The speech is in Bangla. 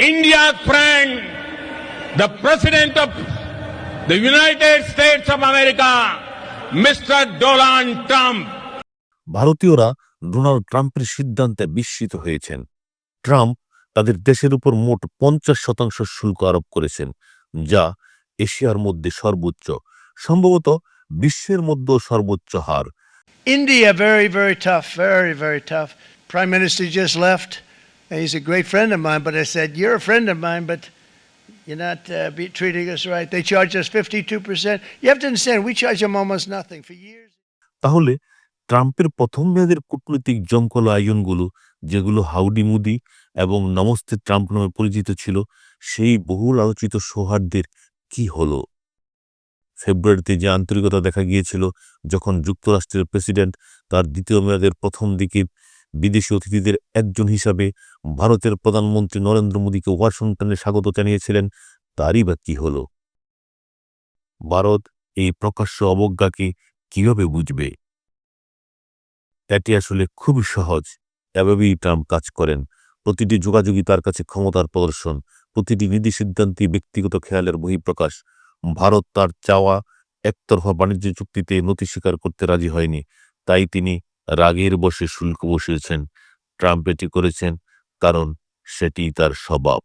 India's friend, the President of the United States of America, Mr. Donald Trump. ভারতীয়রা ডোনাল্ড ট্রাম্পের সিদ্ধান্তে বিস্মিত হয়েছেন ট্রাম্প তাদের দেশের উপর মোট পঞ্চাশ শতাংশ শুল্ক আরোপ করেছেন যা এশিয়ার মধ্যে সর্বোচ্চ সম্ভবত বিশ্বের মধ্যেও সর্বোচ্চ হার India, very, very tough, very, very tough. Prime Minister just left. And He's a great friend of mine, but I said, You're a friend of mine, but you're not uh, be treating us right. They charge us 52%. You have to understand, we charge them almost nothing for years. তাহলে ট্রাম্পের প্রথম মেয়াদের কূটনৈতিক জমকল আয়োজনগুলো যেগুলো হাউডি মুদি এবং নমস্তে ট্রাম্প নামে পরিচিত ছিল সেই বহুল আলোচিত সৌহার্দ্যের কি হলো ফেব্রুয়ারিতে যে আন্তরিকতা দেখা গিয়েছিল যখন যুক্তরাষ্ট্রের প্রেসিডেন্ট তার দ্বিতীয় মেয়াদের প্রথম দিকে বিদেশি অতিথিদের একজন হিসাবে ভারতের প্রধানমন্ত্রী নরেন্দ্র মোদীকে ওয়াশিংটনে স্বাগত জানিয়েছিলেন। তারই বা কি হল? ভারত এই প্রকাশ্য অবজ্ঞাকে কীভাবে বুঝবে? এটি আসলে খুবই সহজ। এভাবেই ট্রাম্প কাজ করেন। প্রতিটি যোগাযোগই তার কাছে ক্ষমতার প্রদর্শন। প্রতিটি নীতি সিদ্ধান্তই ব্যক্তিগত খেয়ালের বহিঃপ্রকাশ। ভারত তার চাওয়া একতরফা বাণিজ্য চুক্তিতে নথি স্বীকার করতে রাজি হয়নি। তাই তিনি রাগের বসে শুল্ক বসিয়েছেন ট্রাম্প এটি করেছেন কারণ সেটি তার স্বভাব।